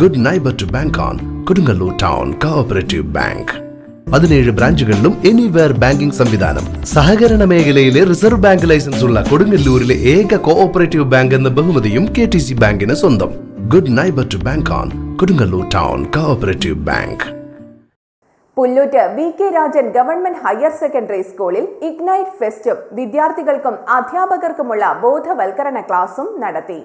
Good neighbour to bank on Kodungallur town cooperative bank പതിനേഴ് ബ്രാഞ്ചുകളിലും anywhere banking സംവിധാനം. സഹകരണ മേഖലയിലെ റിസർവ് ബാങ്ക് ലൈസൻസ് ഉള്ള കൊടുങ്ങല്ലൂരിലെ ഏക കോഓപ്പറേറ്റീവ് ബാങ്ക് എന്ന ബഹുമതിയും കെ ടി സി ബാങ്കിന് സ്വന്തം. Good neighbour to bank on Kodungallur town cooperative bank Pullut V K Rajan government higher secondary സ്കൂളിൽ ഇഗ്നൈറ്റ് ഫെസ്റ്റും വിദ്യാർത്ഥികൾക്കും അധ്യാപകർക്കുമുള്ള ബോധവൽക്കരണ ക്ലാസും നടത്തി.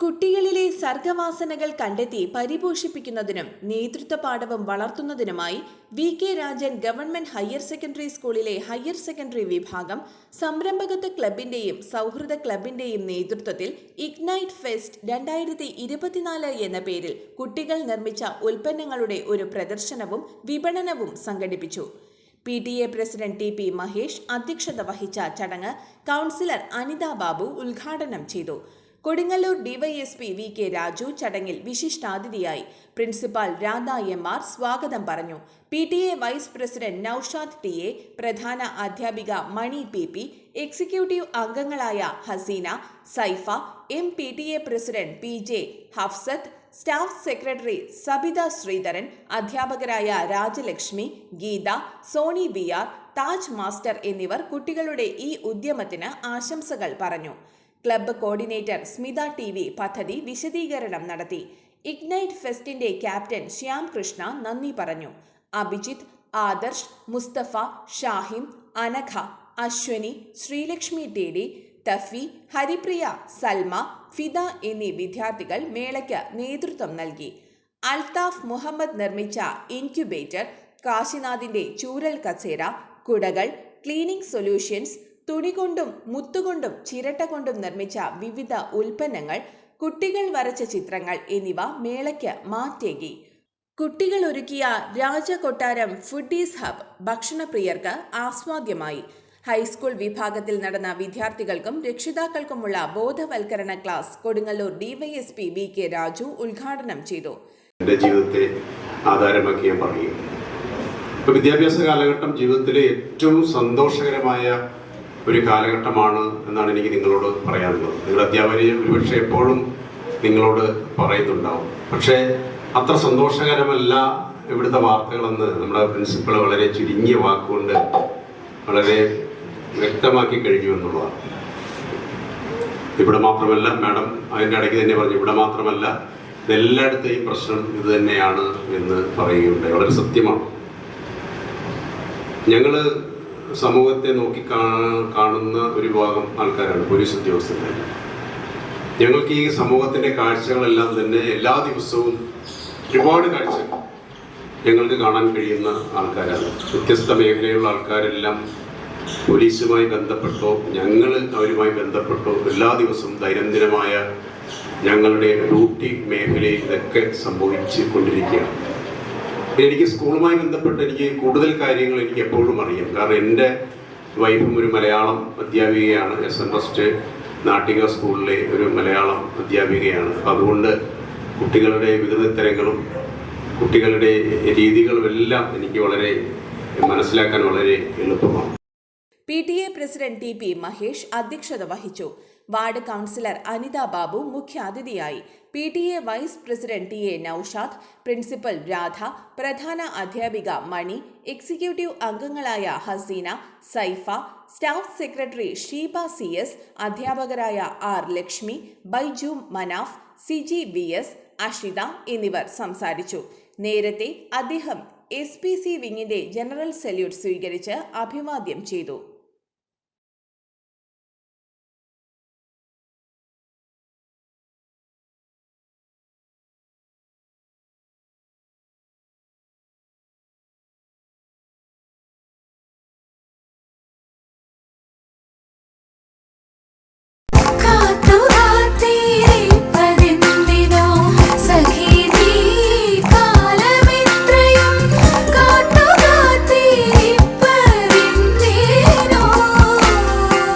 കുട്ടികളിലെ സർഗവാസനകൾ കണ്ടെത്തി പരിപോഷിപ്പിക്കുന്നതിനും നേതൃത്വ പാഠവും വളർത്തുന്നതിനുമായി V K Rajan government higher secondary സ്കൂളിലെ ഹയർ സെക്കൻഡറി വിഭാഗം സംരംഭകത്വ ക്ലബിന്റെയും സൗഹൃദ ക്ലബിന്റെയും നേതൃത്വത്തിൽ ഇഗ്നൈറ്റ് ഫെസ്റ്റ് രണ്ടായിരത്തി ഇരുപത്തിനാല് എന്ന പേരിൽ കുട്ടികൾ നിർമ്മിച്ച ഉൽപ്പന്നങ്ങളുടെ ഒരു പ്രദർശനവും വിപണനവും സംഘടിപ്പിച്ചു. P T A president T P Mahesh അധ്യക്ഷത വഹിച്ച ചടങ്ങ് കൗൺസിലർ അനിത ബാബു ഉദ്ഘാടനം ചെയ്തു. Kodungallur DYSP V K Raju ചടങ്ങിൽ വിശിഷ്ടാതിഥിയായി. പ്രിൻസിപ്പാൾ രാധ എം ആർ സ്വാഗതം പറഞ്ഞു. P T A vice president Naushad T A പ്രധാന അധ്യാപിക മണി പി പി എക്സിക്യൂട്ടീവ് അംഗങ്ങളായ Haseena Saifa M P T A president P J Hafsath staff secretary Sabitha Sreedharan അധ്യാപകരായ Rajalakshmi Geetha Soni B R Taj master എന്നിവർ കുട്ടികളുടെ ഈ ഉദ്യമത്തിന് ആശംസകൾ പറഞ്ഞു. Club coordinator Smitha T V പദ്ധതി വിശദീകരണം നടത്തി. ഇഗ്നൈറ്റ് ഫെസ്റ്റിന്റെ ക്യാപ്റ്റൻ ശ്യാം കൃഷ്ണ നന്ദി പറഞ്ഞു. അഭിജിത്ത് ആദർശ് മുസ്തഫ ഷാഹിം അനഘ അശ്വനി ശ്രീലക്ഷ്മി ടി ഡി തഫി ഹരിപ്രിയ സൽമ ഫിദ എന്നീ വിദ്യാർത്ഥികൾ മേളയ്ക്ക് നേതൃത്വം നൽകി. അൽതാഫ് മുഹമ്മദ് നിർമ്മിച്ച ഇൻക്യുബേറ്റർ കാശിനാഥിന്റെ ചൂരൽ കസേര കുടകൾ ക്ലീനിംഗ് സൊല്യൂഷൻസ് തുണി കൊണ്ടും മുത്തുകൊണ്ടും ചിരട്ട കൊണ്ടും നിർമ്മിച്ച വിവിധ ഉൽപ്പന്നങ്ങൾ കുട്ടികൾ വരച്ച ചിത്രങ്ങൾ എന്നിവ മേളയ്ക്ക് മാറ്റേകി. കുട്ടികൾ ഒരുക്കിയ രാജകൊട്ടാരം ഫുഡീസ് ഹബ് ഭക്ഷണപ്രിയർക്ക് ആസ്വാദ്യമായി. ഹൈസ്കൂൾ വിഭാഗത്തിൽ നടന്ന വിദ്യാർത്ഥികൾക്കും രക്ഷിതാക്കൾക്കുമുള്ള ബോധവൽക്കരണ class Kodungallur DYSP V K Raju ഉദ്ഘാടനം ചെയ്തു. എന്റെ ജീവിതത്തെ ആധാരമാക്കി ഞാൻ പറയുക ഇപ്പോൾ വിദ്യാഭ്യാസ കാലഘട്ടം ജീവിതത്തിലെ ഏറ്റവും സന്തോഷകരമായ ഒരു കാലഘട്ടമാണ് എന്നാണ് എനിക്ക് നിങ്ങളോട് പറയാനുള്ളത്. നിങ്ങൾ അധ്യാപകരെ ഒരുപക്ഷെ എപ്പോഴും നിങ്ങളോട് പറയുന്നുണ്ടാവും. പക്ഷേ അത്ര സന്തോഷകരമല്ല ഇവിടുത്തെ വാർത്തകളെന്ന് നമ്മുടെ പ്രിൻസിപ്പൾ വളരെ ചുരുങ്ങിയ വാക്കുകൊണ്ട് വളരെ വ്യക്തമാക്കി കഴിഞ്ഞു എന്നുള്ളതാണ്. ഇവിടെ മാത്രമല്ല മാഡം അതിന്റെ ഇടയ്ക്ക് തന്നെ പറഞ്ഞു ഇവിടെ മാത്രമല്ല ഇതെല്ലായിടത്തെയും പ്രശ്നം ഇത് തന്നെയാണ് എന്ന് പറയുകയുണ്ടായി. വളരെ സത്യമാണ്. ഞങ്ങൾ സമൂഹത്തെ നോക്കി കാണുന്ന ഒരു വിഭാഗം ആൾക്കാരാണ് പോലീസ് ഉദ്യോഗസ്ഥരുടെ ഞങ്ങൾക്ക് ഈ സമൂഹത്തിന്റെ കാഴ്ചകളെല്ലാം തന്നെ എല്ലാ ദിവസവും ഒരുപാട് കാഴ്ചകൾ ഞങ്ങൾക്ക് കാണാൻ കഴിയുന്ന ആൾക്കാരാണ്. വ്യത്യസ്ത മേഖലയിലുള്ള ആൾക്കാരെല്ലാം പോലീസുമായി ബന്ധപ്പെട്ടോ ഞങ്ങൾ അവരുമായി ബന്ധപ്പെട്ടോ എല്ലാ ദിവസവും ദൈനംദിനമായ ഞങ്ങളുടെ ഡ്യൂട്ടി മേഖലയിൽ ഇതൊക്കെ സംഭവിച്ചു കൊണ്ടിരിക്കുകയാണ്. എനിക്ക് സ്കൂളുമായി ബന്ധപ്പെട്ട് എനിക്ക് കൂടുതൽ കാര്യങ്ങൾ എനിക്ക് എപ്പോഴും അറിയാം. കാരണം എന്റെ വൈഫും ഒരു മലയാളം അധ്യാപികയാണ്. എസ് എൻ ട്രസ്റ്റ് നാട്ടിക സ്കൂളിലെ ഒരു മലയാളം അധ്യാപികയാണ്. അപ്പം അതുകൊണ്ട് കുട്ടികളുടെ വിവിധ തരങ്ങളും കുട്ടികളുടെ രീതികളും എല്ലാം എനിക്ക് വളരെ മനസ്സിലാക്കാൻ വളരെ എളുപ്പമാണ്. P T A president T P Mahesh അധ്യക്ഷത വഹിച്ചു. വാർഡ് കൗൺസിലർ അനിത ബാബു മുഖ്യാതിഥിയായി. P T A vice president T A Naushad principal Radha പ്രധാന അധ്യാപിക മണി എക്സിക്യൂട്ടീവ് അംഗങ്ങളായ Haseena Saifa staff secretary Sheeba C S അധ്യാപകരായ R Lakshmi Baiju Manaf Siji V S Ashitha എന്നിവർ സംസാരിച്ചു. നേരത്തെ അദ്ദേഹം എസ് പി സി വിങ്ങിന്റെ ജനറൽ സല്യൂട്ട് സ്വീകരിച്ച് അഭിവാദ്യം ചെയ്തു.